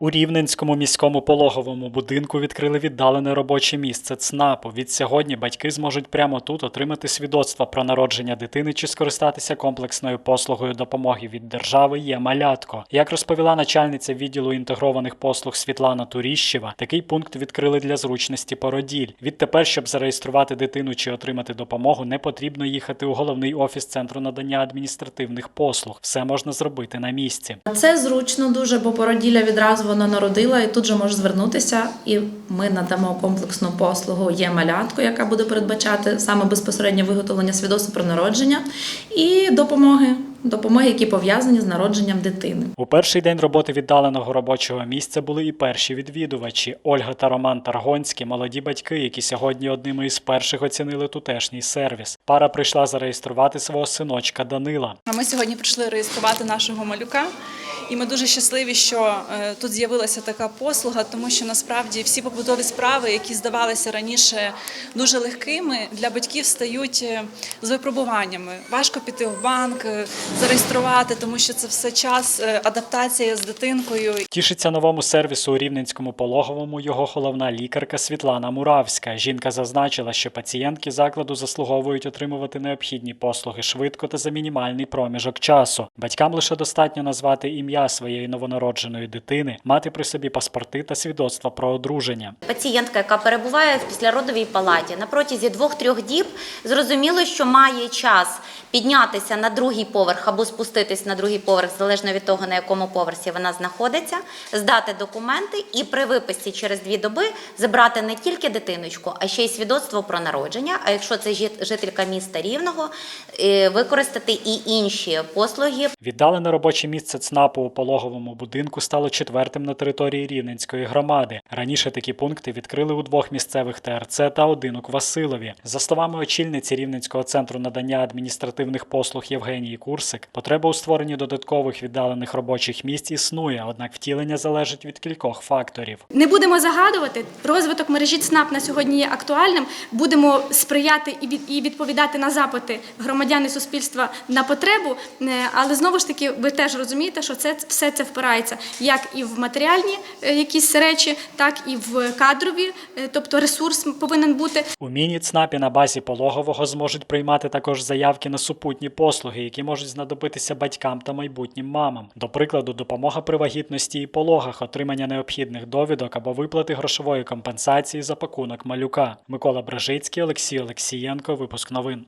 У Рівненському міському пологовому будинку відкрили віддалене робоче місце ЦНАПу. Від батьки зможуть прямо тут отримати свідоцтво про народження дитини чи скористатися комплексною послугою допомоги від держави є малятко. Як розповіла начальниця відділу інтегрованих послуг Світлана Туріщева, такий пункт відкрили для зручності породіль. Відтепер, щоб зареєструвати дитину чи отримати допомогу, не потрібно їхати у головний офіс центру надання адміністративних послуг. Все можна зробити на місці. Це зручно дуже, бо породілля відразу вона народила і тут же може звернутися, і ми надамо комплексну послугу є малятку, яка буде передбачати саме безпосереднє виготовлення свідоцтва про народження і допомоги, допомоги, які пов'язані з народженням дитини. У перший день роботи віддаленого робочого місця були і перші відвідувачі Ольга та Роман Таргонські, молоді батьки, які сьогодні одними із перших оцінили тутешній сервіс. Пара прийшла зареєструвати свого синочка Данила. Ми сьогодні прийшли реєструвати нашого малюка, і ми дуже щасливі, що е, тут з'явилася така послуга, тому що насправді всі побутові справи, які здавалися раніше дуже легкими, для батьків стають е, з випробуваннями. Важко піти в банк, е, зареєструвати, тому що це все час адаптація з дитинкою. Тішиться новому сервісу у Рівненському пологовому його головна лікарка Світлана Муравська. Жінка зазначила, що пацієнтки закладу заслуговують отримувати необхідні послуги швидко та за мінімальний проміжок часу. Батькам лише достатньо назвати ім'я своєї новонародженої дитини, мати при собі паспорти та свідоцтва про одруження. Пацієнтка, яка перебуває в післяродовій палаті на протязі двох-трьох діб, зрозуміло, що має час піднятися на другий поверх або спуститись на другий поверх, залежно від того, на якому поверсі вона знаходиться, здати документи і при виписці через дві доби забрати не тільки дитиночку, а ще й свідоцтво про народження. А якщо це жит- жителька міста Рівного, е, використати і інші послуги Віддалене робоче місце ЦНАПу у пологовому будинку стало четвертим на території Рівненської громади. Раніше такі пункти відкрили у двох місцевих ТРЦ та один у Квасилові. За словами очільниці Рівненського центру надання адміністративних послуг Євгенії Курсик, потреба у створенні додаткових віддалених робочих місць існує, однак втілення залежить від кількох факторів. Не будемо загадувати. Розвиток мережі ЦНАП на сьогодні є актуальним. Будемо сприяти і від- і відповідати на запити громадян і суспільства на потребу. Е, Але знову ж таки, ви теж розумієте, що це все це впирається як і в матеріальні е, якісь речі, так і в кадрові, е, тобто ресурс повинен бути. У міні-ЦНАПі на базі пологового зможуть приймати також заявки на супутні послуги, які можуть знадобитися батькам та майбутнім мамам. До прикладу, допомога при вагітності і пологах, отримання необхідних довідок або виплати грошової компенсації за пакунок малюка. Микола Бражицький, Олексій Олексієнко. Випуск новин.